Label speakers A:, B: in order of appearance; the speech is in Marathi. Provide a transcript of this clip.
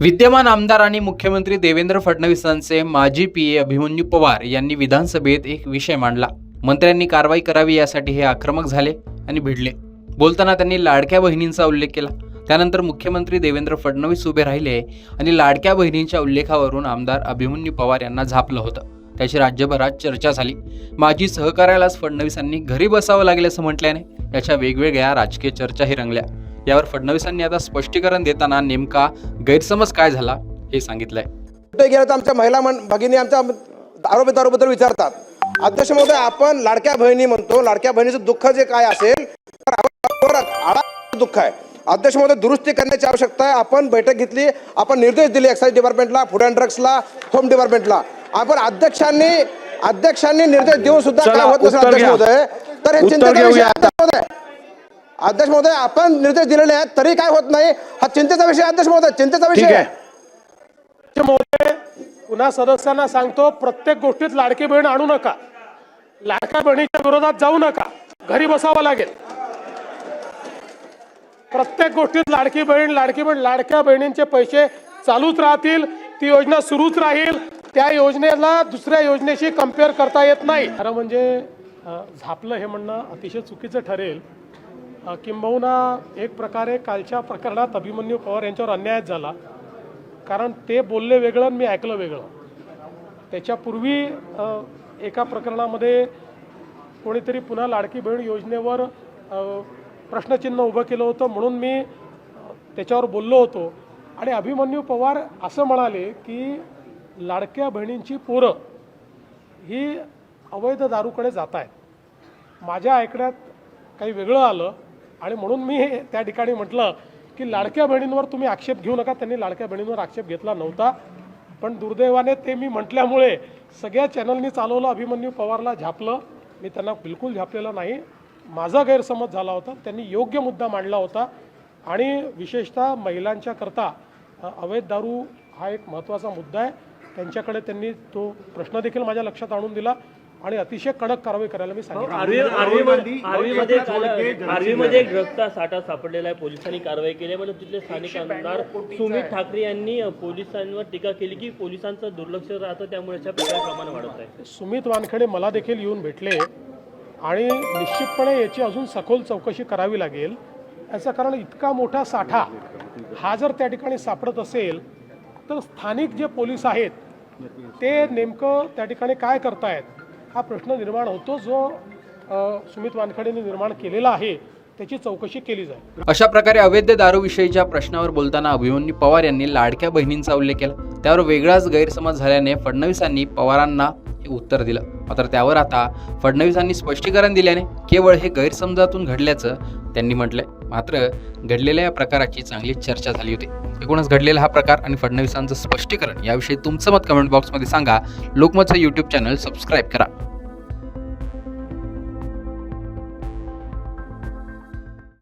A: विद्यमान आमदार आणि मुख्यमंत्री देवेंद्र फडणवीसांचे माजी पी ए अभिमन्यू पवार यांनी विधानसभेत एक विषय मांडला. मंत्र्यांनी कारवाई करावी यासाठी हे आक्रमक झाले आणि भिडले. बोलताना त्यांनी लाडक्या बहिणींचा उल्लेख केला. त्यानंतर मुख्यमंत्री देवेंद्र फडणवीस उभे राहिले आणि लाडक्या बहिणींच्या उल्लेखावरून आमदार अभिमन्यू पवार यांना झापलं होतं. त्याची राज्यभरात चर्चा झाली. माजी सहकार्यालाच फडणवीसांनी घरी बसावं लागेल असं म्हटल्याने याच्या वेगवेगळ्या राजकीय चर्चाही रंगल्या. यावर फडणवीसांनी आता स्पष्टीकरण देताना नेमका गैरसमज काय झाला हे सांगितलंय.
B: कुठे गेलं तर आमच्या महिला भगिनी आमच्या आरोग्य दारूबद्दल विचारतात. अध्यक्ष महोदय आपण लाडक्या बहिणी म्हणतो. लाडक्या बहिणीचं दुःख जे काय असेल तर दुःख आहे. अध्यक्ष महोदय दुरुस्ती करण्याची आवश्यकता आहे. आपण बैठक घेतली. आपण निर्देश दिले एक्साईज डिपार्टमेंटला फूड अँड ड्रग्सला होम डिपार्टमेंटला आपण अध्यक्षांनी अध्यक्षांनी निर्देश देऊन सुद्धा काय होत नसेल अध्यक्ष. महोदय तर हे
C: उत्तर
B: चिंतेचा विषय
C: घेऊया
B: आहे, अध्यक्ष महोदय आपण निर्देश दिलेले आहेत तरी काय होत नाही. हा चिंतेचा विषय आहे, अध्यक्ष महोदय चिंतेचा
C: ठीक
B: विषय
C: आहे.
B: आहे
D: महोदय पुन्हा सदस्यांना सांगतो प्रत्येक गोष्टीत लाडकी बहीण आणू नका. लाडक्या बहिणीच्या विरोधात जाऊ नका. घरी बसावं लागेल. प्रत्येक गोष्टीत लाडकी बहीण लाडकी बहीण लाडक्या बहिणींचे पैसे चालूच राहतील ती योजना सुरूच राहील. त्या योजनेला दुसऱ्या योजनेशी कंपेअर करता येत नाही. खरं म्हणजे अ, झापलं हे म्हणणं अतिशय चुकीचं ठरेल. किंबहुना एक प्रकारे कालच्या प्रकरणात अभिमन्यू पवार यांच्यावर अन्यायच झाला. कारण ते बोलले वेगळं आणि मी ऐकलं वेगळं. त्याच्यापूर्वी एका प्रकरणामध्ये कोणीतरी पुन्हा लाडकी बहीण योजनेवर प्रश्नचिन्ह उभं केलं होतं म्हणून मी त्याच्यावर बोललो होतो. आणि अभिमन्यू पवार असं म्हणाले की लाडक्या बहिणींची पोरं ही अवैध दारूकडे जात आहेत माझ्या ऐकण्यात काही वेगळं आलं. आणि म्हणून मी त्या ठिकाणी म्हटलं की लाडक्या बहिणींवर तुम्ही आक्षेप घेऊ नका. त्यांनी लाडक्या बहिणींवर आक्षेप घेतला नव्हता. पण दुर्दैवाने ते मी म्हटल्यामुळे सगळ्या चॅनलनी चालवलं अभिमन्यू पवारला झापलं. मी त्यांना बिलकुल झापलेलं नाही. माझा गैरसमज झाला होता. त्यांनी योग्य मुद्दा मांडला होता. आणि विशेषतः महिलांच्या करता अवैध दारू हा एक महत्त्वाचा मुद्दा आहे. त्यांच्याकडे त्यांनी तो प्रश्न देखील माझ्या लक्षात आणून दिला. आणि अतिशय कडक कारवाई करायला मी सांगितलं.
E: आर्वीमध्ये एक ड्रग्जचा साठा सापडलेला आहे पोलिसांनी कारवाई केली आहे म्हणजे तिथले स्थानिक आमदार सुमित ठाकरे यांनी पोलिसांवर टीका केली की पोलिसांचं दुर्लक्ष राहतं त्यामुळे अशा प्रकारे प्रमाण वाढत आहे.
D: सुमित वानखेडे मला देखील येऊन भेटले आणि निश्चितपणे याची अजून सखोल चौकशी करावी लागेल. याचं कारण इतका मोठा साठा हा जर त्या ठिकाणी सापडत असेल तर स्थानिक जे पोलीस आहेत ते नेमकं त्या ठिकाणी काय करतायत? हा प्रश्न निर्माण होतो जो सुमित वानखडेने निर्माण केलेला आहे त्याची चौकशी केली जाईल.
A: अशा प्रकारे अवैध दारूविषयीच्या प्रश्नावर बोलताना अभिमन्यू पवार यांनी लाडक्या बहिणींचा उल्लेख केला. त्यावर वेगळाच गैरसमज झाल्याने फडणवीसांनी पवारांना हे उत्तर दिलं. मात्र त्यावर आता फडणवीसांनी स्पष्टीकरण दिल्याने केवळ हे गैरसमजातून घडल्याचं त्यांनी म्हटलंय. मात्र घडलेल्या या प्रकाराची चांगली चर्चा झाली होती. एकूणच घडलेला हा प्रकार आणि फडणवीसांचं स्पष्टीकरण याविषयी तुमचं मत कमेंट बॉक्समध्ये सांगा. लोकमतचं यूट्यूब चॅनल सबस्क्राईब करा.